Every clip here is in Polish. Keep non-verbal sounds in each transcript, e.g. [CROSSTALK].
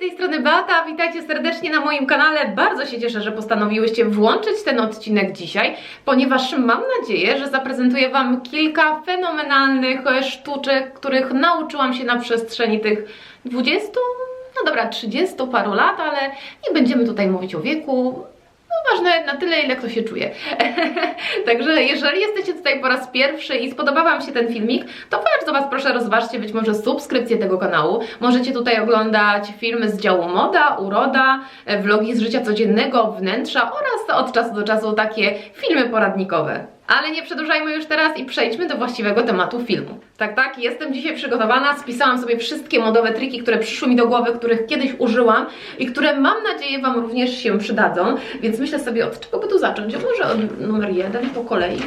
tej strony Beata, witajcie serdecznie na moim kanale. Bardzo się cieszę, że postanowiłyście włączyć ten odcinek dzisiaj, ponieważ mam nadzieję, że zaprezentuję Wam kilka fenomenalnych sztuczek, których nauczyłam się na przestrzeni tych 20, no dobra, 30 paru lat, ale nie będziemy tutaj mówić o wieku. No ważne na tyle, ile kto się czuje. [LAUGHS] Także jeżeli jesteście tutaj po raz pierwszy i spodobał Wam się ten filmik, to bardzo Was proszę rozważcie być może subskrypcję tego kanału. Możecie tutaj oglądać filmy z działu moda, uroda, e, vlogi z życia codziennego, wnętrza oraz od czasu do czasu takie filmy poradnikowe. Ale nie przedłużajmy już teraz i przejdźmy do właściwego tematu filmu. Tak, tak, jestem dzisiaj przygotowana, spisałam sobie wszystkie modowe triki, które przyszły mi do głowy, których kiedyś użyłam i które mam nadzieję Wam również się przydadzą, więc myślę sobie od czego by tu zacząć, może od numer jeden po kolei.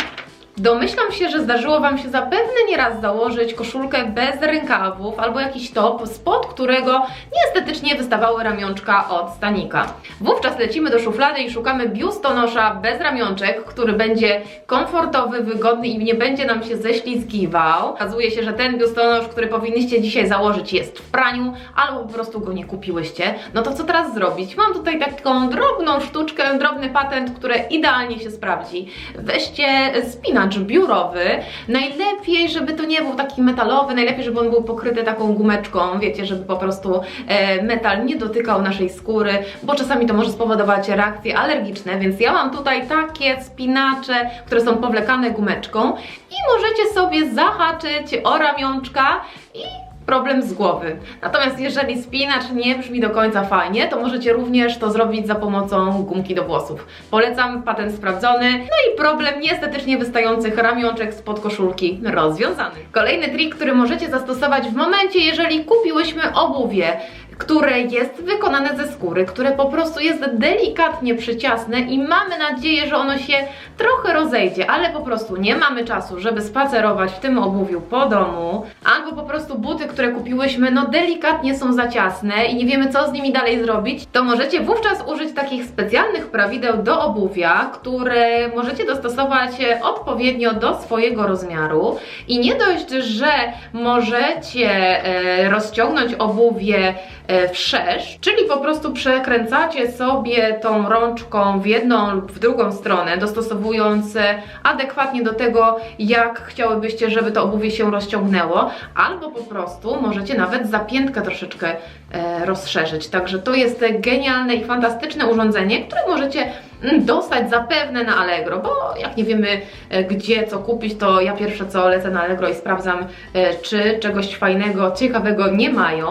Domyślam się, że zdarzyło Wam się zapewne nieraz założyć koszulkę bez rękawów albo jakiś top, spod którego nieestetycznie wystawały ramionczka od stanika. Wówczas lecimy do szuflady i szukamy biustonosza bez ramionczek, który będzie komfortowy, wygodny i nie będzie nam się ześlizgiwał. Okazuje się, że ten biustonosz, który powinniście dzisiaj założyć jest w praniu, albo po prostu go nie kupiłyście. No to co teraz zrobić? Mam tutaj taką drobną sztuczkę, drobny patent, który idealnie się sprawdzi. Weźcie spinacz biurowy. Najlepiej, żeby to nie był taki metalowy, najlepiej, żeby on był pokryty taką gumeczką, wiecie, żeby po prostu e, metal nie dotykał naszej skóry, bo czasami to może spowodować reakcje alergiczne, więc ja mam tutaj takie spinacze, które są powlekane gumeczką i możecie sobie zahaczyć o ramionczka i problem z głowy. Natomiast jeżeli spinacz nie brzmi do końca fajnie, to możecie również to zrobić za pomocą gumki do włosów. Polecam, patent sprawdzony. No i problem niestetycznie wystających ramionczek spod koszulki rozwiązany. Kolejny trik, który możecie zastosować w momencie, jeżeli kupiłyśmy obuwie, które jest wykonane ze skóry, które po prostu jest delikatnie przyciasne i mamy nadzieję, że ono się trochę rozejdzie, ale po prostu nie mamy czasu, żeby spacerować w tym obuwiu po domu, albo po prostu buty, które kupiłyśmy, no delikatnie są za ciasne i nie wiemy co z nimi dalej zrobić, to możecie wówczas użyć takich specjalnych prawideł do obuwia, które możecie dostosować odpowiednio do swojego rozmiaru. I nie dość, że możecie e, rozciągnąć obuwie e, wszerz, czyli po prostu przekręcacie sobie tą rączką w jedną lub w drugą stronę, dostosowując e, adekwatnie do tego, jak chciałybyście, żeby to obuwie się rozciągnęło, albo po prostu możecie nawet zapiętkę troszeczkę e, rozszerzyć. Także to jest genialne i fantastyczne urządzenie, które możecie dostać zapewne na Allegro, bo jak nie wiemy e, gdzie co kupić, to ja pierwsze co lecę na Allegro i sprawdzam, e, czy czegoś fajnego, ciekawego nie mają,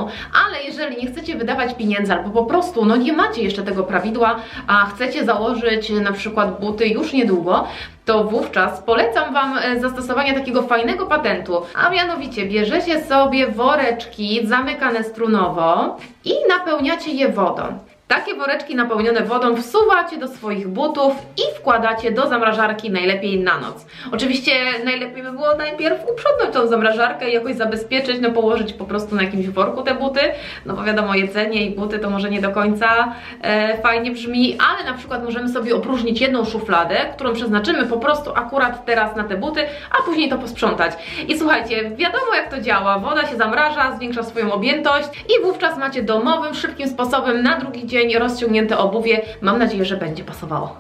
ale jeżeli nie chcecie wydawać pieniędzy albo po prostu no nie macie jeszcze tego prawidła, a chcecie założyć na przykład buty już niedługo, to wówczas polecam Wam e, zastosowanie takiego fajnego patentu, a mianowicie bierzecie sobie woreczki zamykane strunowo i napełniacie je wodą. Takie woreczki napełnione wodą wsuwacie do swoich butów i wkładacie do zamrażarki najlepiej na noc. Oczywiście najlepiej by było najpierw uprzątnąć tą zamrażarkę i jakoś zabezpieczyć, no położyć po prostu na jakimś worku te buty, no bo wiadomo jedzenie i buty to może nie do końca e, fajnie brzmi, ale na przykład możemy sobie opróżnić jedną szufladę, którą przeznaczymy po prostu akurat teraz na te buty, a później to posprzątać. I słuchajcie, wiadomo jak to działa, woda się zamraża, zwiększa swoją objętość i wówczas macie domowym, szybkim sposobem na drugi dzień rozciągnięte obuwie. Mam nadzieję, że będzie pasowało.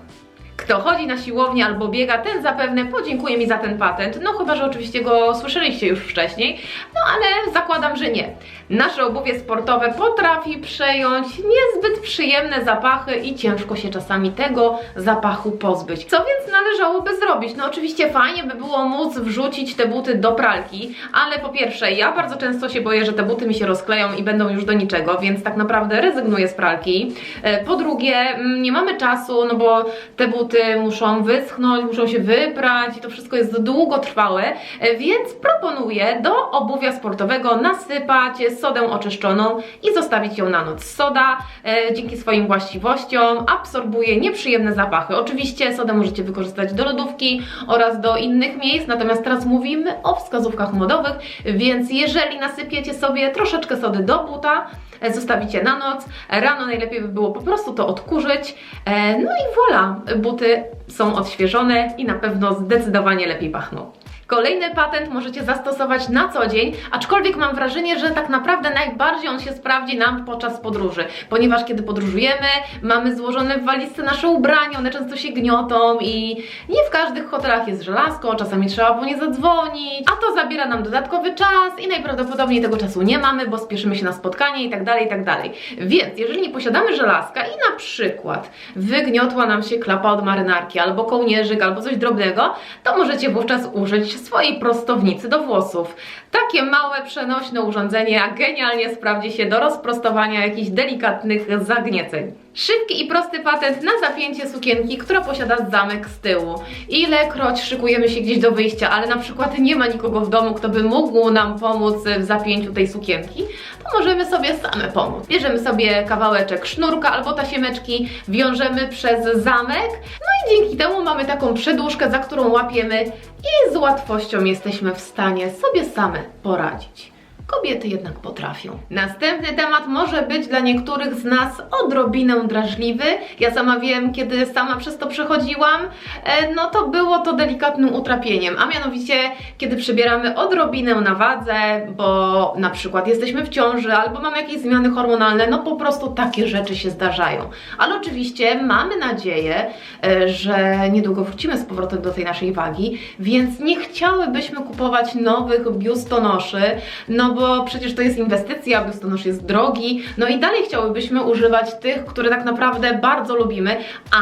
Kto chodzi na siłownię albo biega, ten zapewne podziękuje mi za ten patent. No chyba, że oczywiście go słyszeliście już wcześniej. No ale zakładam, że nie. Nasze obuwie sportowe potrafi przejąć niezbyt przyjemne zapachy i ciężko się czasami tego zapachu pozbyć. Co więc należałoby zrobić? No oczywiście fajnie by było móc wrzucić te buty do pralki, ale po pierwsze ja bardzo często się boję, że te buty mi się rozkleją i będą już do niczego, więc tak naprawdę rezygnuję z pralki. E, po drugie, mm, nie mamy czasu, no bo te buty muszą wyschnąć, muszą się wyprać i to wszystko jest długotrwałe, e, więc proponuję do obuwia sportowego nasypać sodę oczyszczoną i zostawić ją na noc. Soda e, dzięki swoim właściwościom absorbuje nieprzyjemne zapachy. Oczywiście sodę możecie wykorzystać do lodówki oraz do innych miejsc, natomiast teraz mówimy o wskazówkach modowych, więc jeżeli nasypiecie sobie troszeczkę sody do buta, e, zostawicie na noc, rano najlepiej by było po prostu to odkurzyć, e, no i voilà, buty są odświeżone i na pewno zdecydowanie lepiej pachną. Kolejny patent możecie zastosować na co dzień, aczkolwiek mam wrażenie, że tak naprawdę najbardziej on się sprawdzi nam podczas podróży, ponieważ kiedy podróżujemy, mamy złożone w walizce nasze ubrania, one często się gniotą i nie w każdych hotelach jest żelazko, czasami trzeba po nie zadzwonić, a to zabiera nam dodatkowy czas i najprawdopodobniej tego czasu nie mamy, bo spieszymy się na spotkanie i tak dalej, i tak dalej. Więc jeżeli nie posiadamy żelazka i na przykład wygniotła nam się klapa od marynarki, albo kołnierzyk, albo coś drobnego, to możecie wówczas użyć swojej prostownicy do włosów. Takie małe, przenośne urządzenie, genialnie sprawdzi się do rozprostowania jakichś delikatnych zagnieceń. Szybki i prosty patent na zapięcie sukienki, która posiada zamek z tyłu. Ilekroć szykujemy się gdzieś do wyjścia, ale na przykład nie ma nikogo w domu, kto by mógł nam pomóc w zapięciu tej sukienki, to możemy sobie same pomóc. Bierzemy sobie kawałeczek sznurka albo tasiemeczki, wiążemy przez zamek, no i dzięki temu mamy taką przedłużkę, za którą łapiemy i z łatwością jesteśmy w stanie sobie same poradzić. Kobiety jednak potrafią. Następny temat może być dla niektórych z nas odrobinę drażliwy. Ja sama wiem, kiedy sama przez to przechodziłam, e, no to było to delikatnym utrapieniem, a mianowicie kiedy przybieramy odrobinę na wadze, bo na przykład jesteśmy w ciąży albo mamy jakieś zmiany hormonalne, no po prostu takie rzeczy się zdarzają. Ale oczywiście mamy nadzieję, e, że niedługo wrócimy z powrotem do tej naszej wagi, więc nie chciałybyśmy kupować nowych biustonoszy, no bo przecież to jest inwestycja, biustonosz jest drogi, no i dalej chciałybyśmy używać tych, które tak naprawdę bardzo lubimy,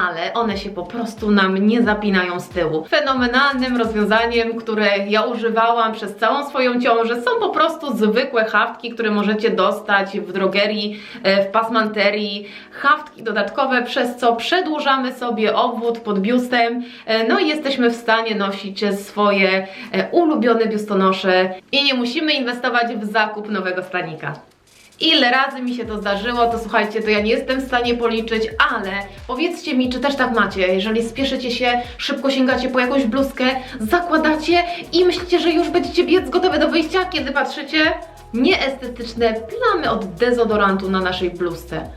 ale one się po prostu nam nie zapinają z tyłu. Fenomenalnym rozwiązaniem, które ja używałam przez całą swoją ciążę są po prostu zwykłe haftki, które możecie dostać w drogerii, e, w pasmanterii, haftki dodatkowe, przez co przedłużamy sobie obwód pod biustem, e, no i jesteśmy w stanie nosić swoje e, ulubione biustonosze. I nie musimy inwestować w zakup nowego stanika. Ile razy mi się to zdarzyło, to słuchajcie, to ja nie jestem w stanie policzyć, ale powiedzcie mi, czy też tak macie, jeżeli spieszycie się, szybko sięgacie po jakąś bluzkę, zakładacie i myślicie, że już będziecie biec gotowe do wyjścia, kiedy patrzycie nieestetyczne plamy od dezodorantu na naszej bluzce.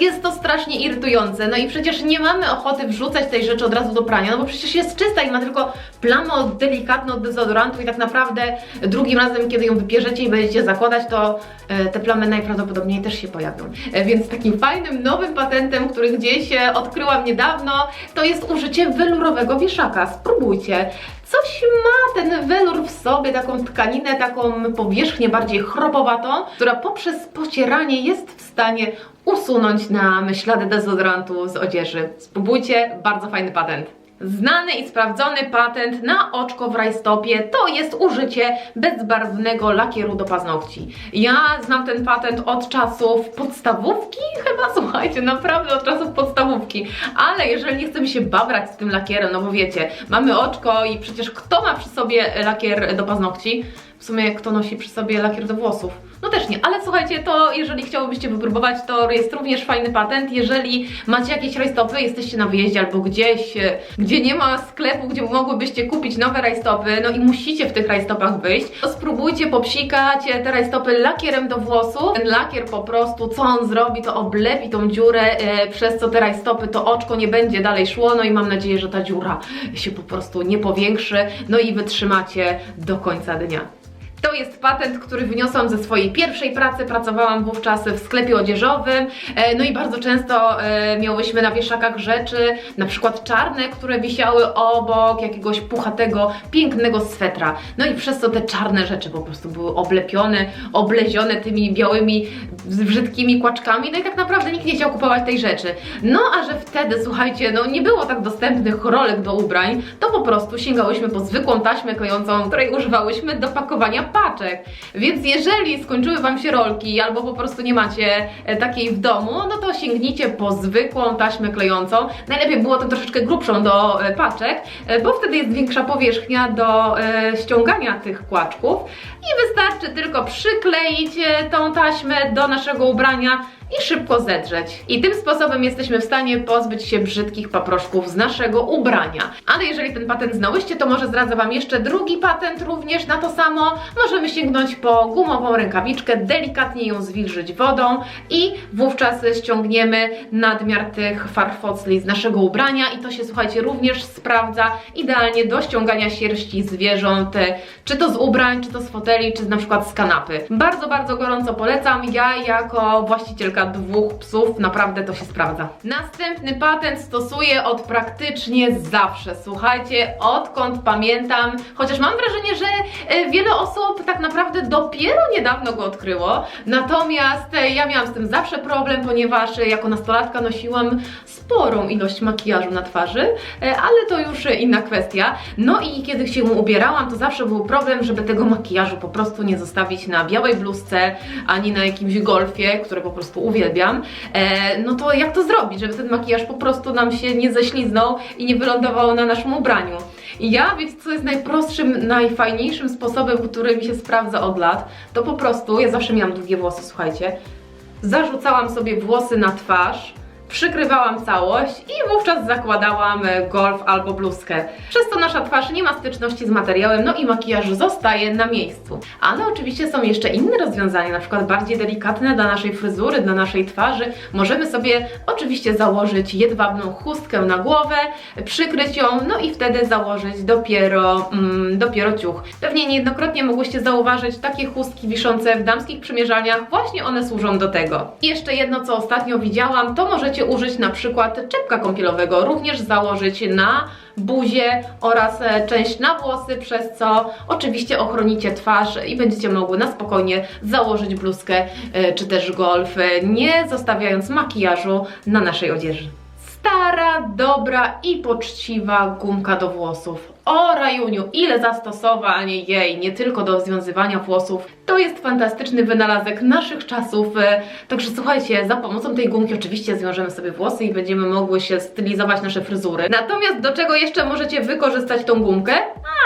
Jest to strasznie irytujące, no i przecież nie mamy ochoty wrzucać tej rzeczy od razu do prania, no bo przecież jest czysta i ma tylko plamę od delikatną od dezodorantu i tak naprawdę drugim razem, kiedy ją wybierzecie i będziecie zakładać, to e, te plamy najprawdopodobniej też się pojawią. E, więc takim fajnym, nowym patentem, który gdzieś e, odkryłam niedawno, to jest użycie welurowego wieszaka. Spróbujcie. Coś ma ten welur w sobie, taką tkaninę, taką powierzchnię bardziej chropowatą, która poprzez pocieranie jest w stanie usunąć nam ślady dezodorantu z odzieży. Spróbujcie, bardzo fajny patent. Znany i sprawdzony patent na oczko w rajstopie to jest użycie bezbarwnego lakieru do paznokci. Ja znam ten patent od czasów podstawówki, [LAUGHS] chyba słuchajcie, naprawdę od czasów podstawówki, ale jeżeli nie chcemy się babrać z tym lakierem, no bo wiecie, mamy oczko i przecież kto ma przy sobie lakier do paznokci? W sumie kto nosi przy sobie lakier do włosów? No też nie, ale słuchajcie, to jeżeli chciałobyście wypróbować, to jest również fajny patent. Jeżeli macie jakieś rajstopy, jesteście na wyjeździe albo gdzieś, e, gdzie nie ma sklepu, gdzie mogłybyście kupić nowe rajstopy, no i musicie w tych rajstopach wyjść, to spróbujcie popsikać te rajstopy lakierem do włosów. Ten lakier po prostu, co on zrobi, to oblepi tą dziurę, e, przez co te rajstopy, to oczko nie będzie dalej szło, no i mam nadzieję, że ta dziura się po prostu nie powiększy, no i wytrzymacie do końca dnia. To jest patent, który wyniosłam ze swojej pierwszej pracy. Pracowałam wówczas w sklepie odzieżowym. E, No i bardzo często e, miałyśmy na wieszakach rzeczy, na przykład czarne, które wisiały obok jakiegoś puchatego, pięknego swetra. No i przez to te czarne rzeczy po prostu były oblepione, oblezione tymi białymi, brzydkimi kłaczkami. No i tak naprawdę nikt nie chciał kupować tej rzeczy. No a że wtedy, słuchajcie, no nie było tak dostępnych rolek do ubrań, to po prostu sięgałyśmy po zwykłą taśmę klejącą, której używałyśmy do pakowania paczek. Więc jeżeli skończyły Wam się rolki albo po prostu nie macie e, takiej w domu, no to sięgnijcie po zwykłą taśmę klejącą. Najlepiej było to troszeczkę grubszą do e, paczek, e, bo wtedy jest większa powierzchnia do ściągania tych kłaczków i wystarczy tylko przykleić tą taśmę do naszego ubrania i szybko zedrzeć. I tym sposobem jesteśmy w stanie pozbyć się brzydkich paproszków z naszego ubrania. Ale jeżeli ten patent znałyście, to może zdradzę Wam jeszcze drugi patent również na to samo. Możemy sięgnąć po gumową rękawiczkę, delikatnie ją zwilżyć wodą i wówczas ściągniemy nadmiar tych farfocli z naszego ubrania i to się, słuchajcie, również sprawdza idealnie do ściągania sierści zwierząt, czy to z ubrań, czy to z foteli, czy na przykład z kanapy. Bardzo, bardzo gorąco polecam. Ja jako właścicielka dwóch psów naprawdę to się sprawdza. Następny patent stosuję od praktycznie zawsze. Słuchajcie, odkąd pamiętam, chociaż mam wrażenie, że e, wiele osób tak naprawdę dopiero niedawno go odkryło. Natomiast e, ja miałam z tym zawsze problem, ponieważ e, jako nastolatka nosiłam sporą ilość makijażu na twarzy, ale to już inna kwestia. No i kiedy się ubierałam, to zawsze był problem, żeby tego makijażu po prostu nie zostawić na białej bluzce, ani na jakimś golfie, które po prostu uwielbiam. E, no to jak to zrobić, żeby ten makijaż po prostu nam się nie ześliznął i nie wylądował na naszym ubraniu? I ja, wiecie co jest najprostszym, najfajniejszym sposobem, który mi się sprawdza od lat? To po prostu, ja zawsze miałam długie włosy, słuchajcie, zarzucałam sobie włosy na twarz, przykrywałam całość i wówczas zakładałam e, golf albo bluzkę. Przez to nasza twarz nie ma styczności z materiałem, no i makijaż zostaje na miejscu. Ale oczywiście są jeszcze inne rozwiązania, na przykład bardziej delikatne dla naszej fryzury, dla naszej twarzy. Możemy sobie oczywiście założyć jedwabną chustkę na głowę, przykryć ją, no i wtedy założyć dopiero, mm, dopiero ciuch. Pewnie niejednokrotnie mogłyście zauważyć takie chustki wiszące w damskich przymierzalniach, właśnie one służą do tego. I jeszcze jedno, co ostatnio widziałam, to możecie użyć na przykład czepka kąpielowego, również założyć na buzię oraz e, część na włosy, przez co oczywiście ochronicie twarz i będziecie mogły na spokojnie założyć bluzkę e, czy też golf, e, nie zostawiając makijażu na naszej odzieży. Stara, dobra i poczciwa gumka do włosów. O rajuniu, ile zastosowań jej, nie tylko do związywania włosów. To jest fantastyczny wynalazek naszych czasów. e, Także słuchajcie, za pomocą tej gumki oczywiście zwiążemy sobie włosy i będziemy mogły się stylizować nasze fryzury. Natomiast do czego jeszcze możecie wykorzystać tą gumkę?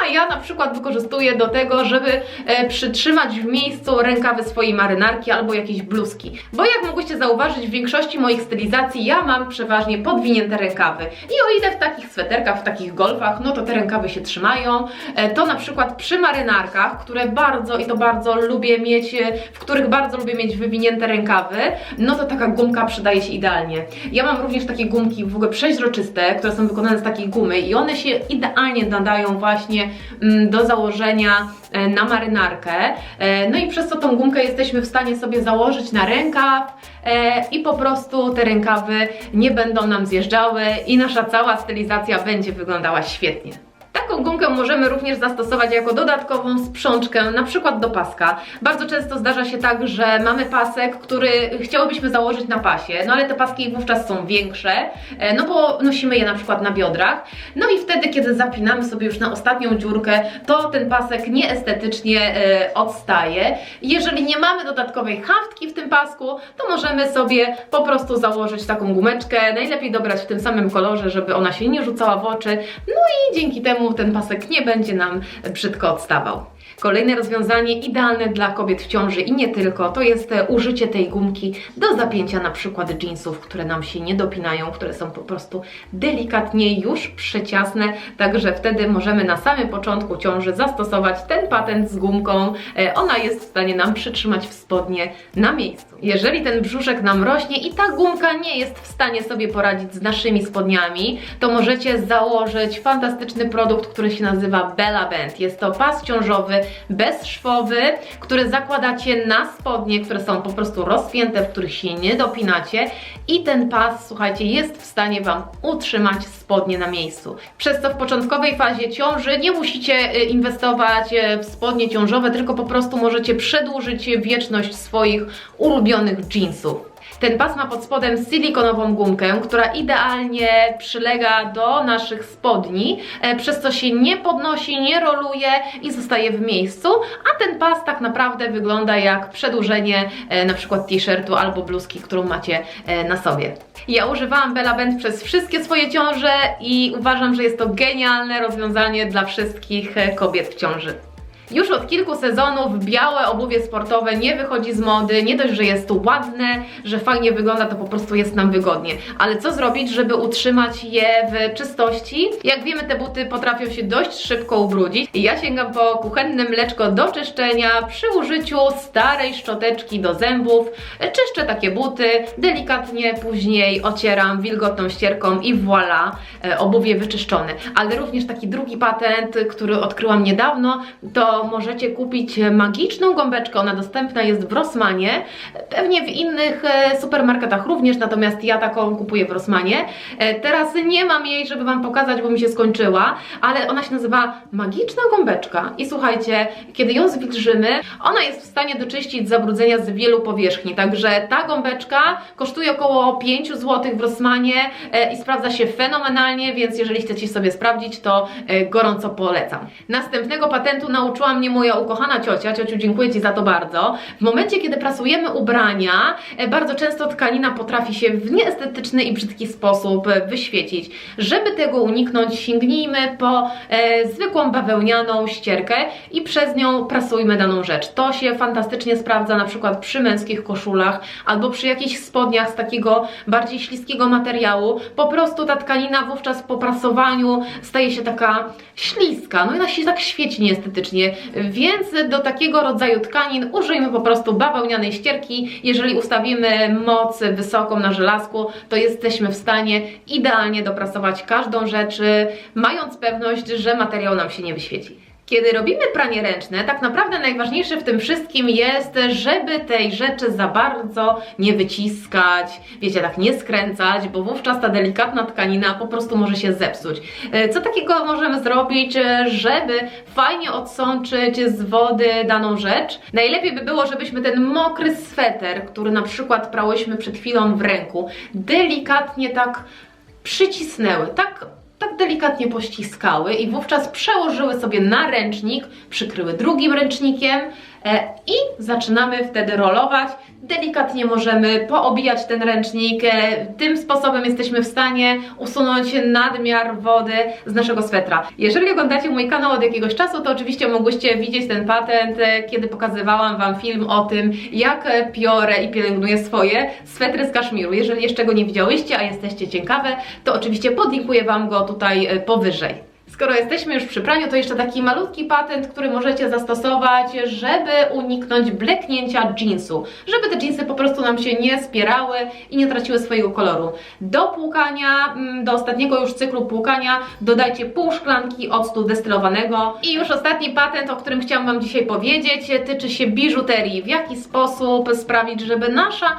A ja na przykład wykorzystuję do tego, żeby e, przytrzymać w miejscu rękawy swojej marynarki albo jakiejś bluzki. Bo jak mogłyście zauważyć, w większości moich stylizacji ja mam przeważnie podwinięte rękawy. I o ile w takich sweterkach, w takich golfach, no to te rękawy się trzymają, e, to na przykład przy marynarkach, które bardzo i to bardzo lubię mieć, e, w których bardzo lubię mieć wywinięte rękawy, no to taka gumka przydaje się idealnie. Ja mam również takie gumki w ogóle przeźroczyste, które są wykonane z takiej gumy i one się idealnie nadają właśnie mm, do założenia e, na marynarkę. No i przez to tą gumkę jesteśmy w stanie sobie założyć na rękaw i po prostu te rękawy nie będą nam zjeżdżały i nasza cała stylizacja będzie wyglądała świetnie. Taką gumkę możemy również zastosować jako dodatkową sprzączkę, na przykład do paska. Bardzo często zdarza się tak, że mamy pasek, który chciałybyśmy założyć na pasie, no ale te paski wówczas są większe, e, no bo nosimy je na przykład na biodrach. No i wtedy, kiedy zapinamy sobie już na ostatnią dziurkę, to ten pasek nieestetycznie e, odstaje. Jeżeli nie mamy dodatkowej haftki w tym pasku, to możemy sobie po prostu założyć taką gumeczkę, najlepiej dobrać w tym samym kolorze, żeby ona się nie rzucała w oczy, no i dzięki temu ten pasek nie będzie nam brzydko odstawał. Kolejne rozwiązanie idealne dla kobiet w ciąży i nie tylko, to jest e, użycie tej gumki do zapięcia na przykład jeansów, które nam się nie dopinają, które są po prostu delikatnie już przeciasne, także wtedy możemy na samym początku ciąży zastosować ten patent z gumką. E, Ona jest w stanie nam przytrzymać w spodnie na miejscu. Jeżeli ten brzuszek nam rośnie i ta gumka nie jest w stanie sobie poradzić z naszymi spodniami, to możecie założyć fantastyczny produkt, który się nazywa Bella Band. Jest to pas ciążowy bezszwowy, który zakładacie na spodnie, które są po prostu rozpięte, w których się nie dopinacie i ten pas, słuchajcie, jest w stanie Wam utrzymać spodnie na miejscu. Przez co w początkowej fazie ciąży nie musicie y, inwestować y, w spodnie ciążowe, tylko po prostu możecie przedłużyć wieczność swoich ulubionych jeansów. Ten pas ma pod spodem silikonową gumkę, która idealnie przylega do naszych spodni, e, przez co się nie podnosi, nie roluje i zostaje w miejscu, a ten pas tak naprawdę wygląda jak przedłużenie e, na przykład t-shirtu albo bluzki, którą macie e, na sobie. Ja używałam Bella Band przez wszystkie swoje ciąże i uważam, że jest to genialne rozwiązanie dla wszystkich kobiet w ciąży. Już od kilku sezonów białe obuwie sportowe nie wychodzi z mody, nie dość, że jest ładne, że fajnie wygląda, to po prostu jest nam wygodnie. Ale co zrobić, żeby utrzymać je w czystości? Jak wiemy, te buty potrafią się dość szybko ubrudzić. Ja sięgam po kuchenne mleczko do czyszczenia przy użyciu starej szczoteczki do zębów. Czyszczę takie buty, delikatnie później ocieram wilgotną ścierką i voilà, e, obuwie wyczyszczone. Ale również taki drugi patent, który odkryłam niedawno, to możecie kupić magiczną gąbeczkę. Ona dostępna jest w Rossmanie, pewnie w innych e, supermarketach również, natomiast ja taką kupuję w Rossmanie. E, Teraz nie mam jej, żeby Wam pokazać, bo mi się skończyła, ale ona się nazywa magiczna gąbeczka. I słuchajcie, kiedy ją zwilżymy, ona jest w stanie doczyścić zabrudzenia z wielu powierzchni. Także ta gąbeczka kosztuje około 5 zł w Rossmanie e, i sprawdza się fenomenalnie, więc jeżeli chcecie sobie sprawdzić, to gorąco polecam. Następnego patentu mnie moja ukochana ciocia. Ciociu, dziękuję Ci za to bardzo. W momencie, kiedy prasujemy ubrania, e, bardzo często tkanina potrafi się w nieestetyczny i brzydki sposób e, wyświecić. Żeby tego uniknąć, sięgnijmy po e, zwykłą bawełnianą ścierkę i przez nią prasujmy daną rzecz. To się fantastycznie sprawdza na przykład przy męskich koszulach albo przy jakichś spodniach z takiego bardziej śliskiego materiału. Po prostu ta tkanina wówczas po prasowaniu staje się taka śliska, no i ona się tak świeci nieestetycznie, więc do takiego rodzaju tkanin użyjmy po prostu bawełnianej ścierki. Jeżeli ustawimy moc wysoką na żelazku, to jesteśmy w stanie idealnie doprasować każdą rzecz, mając pewność, że materiał nam się nie wyświeci. Kiedy robimy pranie ręczne, tak naprawdę najważniejsze w tym wszystkim jest, żeby tej rzeczy za bardzo nie wyciskać, wiecie, tak nie skręcać, bo wówczas ta delikatna tkanina po prostu może się zepsuć. E, Co takiego możemy zrobić, e, żeby fajnie odsączyć z wody daną rzecz? Najlepiej by było, żebyśmy ten mokry sweter, który na przykład prałyśmy przed chwilą w ręku, delikatnie tak przycisnęły, tak tak delikatnie pościskały i wówczas przełożyły sobie na ręcznik, przykryły drugim ręcznikiem i zaczynamy wtedy rolować. Delikatnie możemy poobijać ten ręcznik, e, tym sposobem jesteśmy w stanie usunąć nadmiar wody z naszego swetra. Jeżeli oglądacie mój kanał od jakiegoś czasu, to oczywiście mogłyście widzieć ten patent, e, kiedy pokazywałam Wam film o tym, jak e, piorę i pielęgnuję swoje swetry z kaszmiru. Jeżeli jeszcze go nie widziałyście, a jesteście ciekawe, to oczywiście podlinkuję Wam go tutaj e, powyżej. Skoro jesteśmy już przy praniu, to jeszcze taki malutki patent, który możecie zastosować, żeby uniknąć bleknięcia jeansu. Żeby te jeansy po prostu nam się nie spierały i nie traciły swojego koloru. Do płukania, mm, do ostatniego już cyklu płukania dodajcie pół szklanki octu destylowanego. I już ostatni patent, o którym chciałam Wam dzisiaj powiedzieć, tyczy się biżuterii. W jaki sposób sprawić, żeby nasza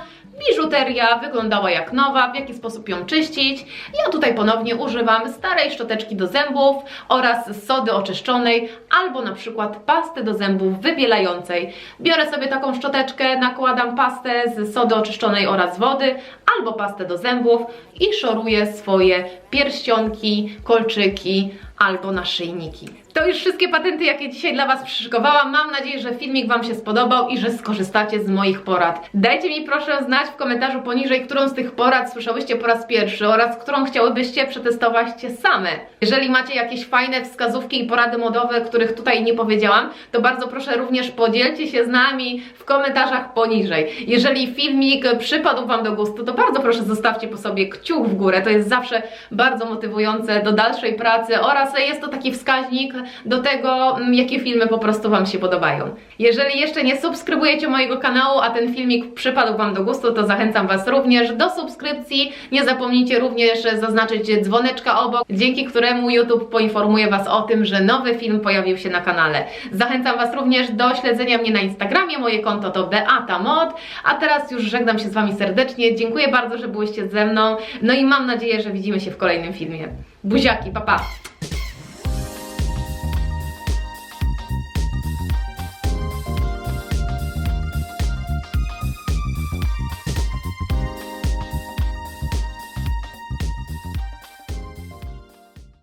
biżuteria wyglądała jak nowa, w jaki sposób ją czyścić. Ja tutaj ponownie używam starej szczoteczki do zębów oraz sody oczyszczonej albo na przykład pasty do zębów wybielającej. Biorę sobie taką szczoteczkę, nakładam pastę z sody oczyszczonej oraz wody albo pastę do zębów i szoruję swoje pierścionki, kolczyki albo naszyjniki. To już wszystkie patenty, jakie dzisiaj dla Was przyszykowałam. Mam nadzieję, że filmik Wam się spodobał i że skorzystacie z moich porad. Dajcie mi proszę znać w komentarzu poniżej, którą z tych porad słyszałyście po raz pierwszy oraz którą chciałybyście przetestować same. Jeżeli macie jakieś fajne wskazówki i porady modowe, których tutaj nie powiedziałam, to bardzo proszę również podzielcie się z nami w komentarzach poniżej. Jeżeli filmik przypadł Wam do gustu, to bardzo proszę zostawcie po sobie kciuk w górę. To jest zawsze bardzo motywujące do dalszej pracy oraz jest to taki wskaźnik do tego, mm, jakie filmy po prostu Wam się podobają. Jeżeli jeszcze nie subskrybujecie mojego kanału, a ten filmik przypadł Wam do gustu, to zachęcam Was również do subskrypcji. Nie zapomnijcie również zaznaczyć dzwoneczka obok, dzięki któremu YouTube poinformuje Was o tym, że nowy film pojawił się na kanale. Zachęcam Was również do śledzenia mnie na Instagramie, moje konto to Beata Mod, a teraz już żegnam się z Wami serdecznie. Dziękuję bardzo, że byłyście ze mną, no i mam nadzieję, że widzimy się w kolejnym filmie. Buziaki, pa pa!